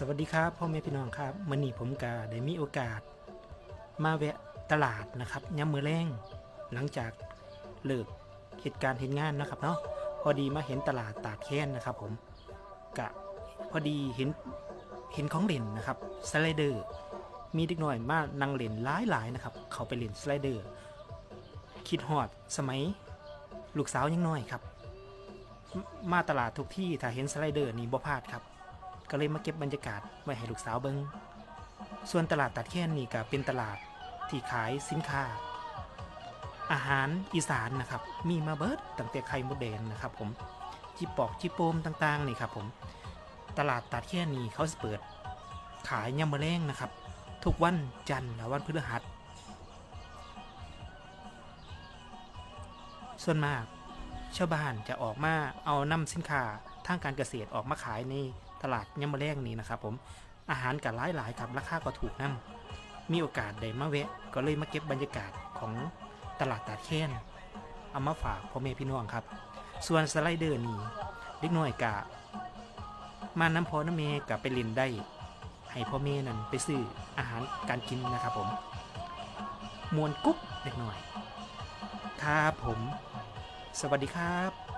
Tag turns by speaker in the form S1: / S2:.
S1: สวัสดีครับพ่อแม่พี่น้องครับมื่อนี้ผมก็ได้มีโอกาส มาแวะตลาดนะครับย่ำมือแรงหลังจากเลิกเหตุการณ์เห็นงานนะครับเนาะพอดีมาเห็นตลาดตาดแค้นนะครับ ผมกะพอดีเห็นเห็นของเล่นนะครับสไลเดอร์มีเด็กน้อยมานั่งเล่นหลายหลายๆนะครับ เขาไปเล่นสไลเดอร์คิดฮอดสมัยลูกสาวยังน้อยครับมมาตลาดทุกที่ถ้าเห็นสไลเดอร์นี่บ่พลาดครับ ก็เลยมาเก็บบรรยากาศไว้ให้ลูกสาวเบิงส่วนตลาดตัดแค้นนี่ก็เป็นตลาดที่ขายสินค้า อาหารอีสานนะครับ มีมาเบิดตั้งแต่ไข่มดแดงนะครับ ผมจิปอกจิโปมต่างๆนี่ครับผมตลาดตัดแค้นนี่เขาสเปิด ขายยำมะแรงนะครับ ทุกวันจันทร์และวันพฤหัส ส่วนมากชาวบ้านจะออกมาเอานำสินค้าทางการเกษตรออกมาขายใน ตลาดยำมะแรงนี้นะครับผมอาหารก็หลายหลายๆครับราคาก็ถูกนํมีโอกาสได้มาแวะ ก็เลยมาเก็บบรรยากาศของตลาดตาดแค้นเอามาฝากพ่อแม่พี่น้องครับ ส่วนสไลเดอร์นี่เล็กน้อยกะมาน้ำพอน้ำเมกับไปเล่นได้ให้พ่อแม่นั่นไปซื้ออาหารการกินนะครับผมมวนกุ๊บเล็กน้อย ครับผม สวัสดีครับ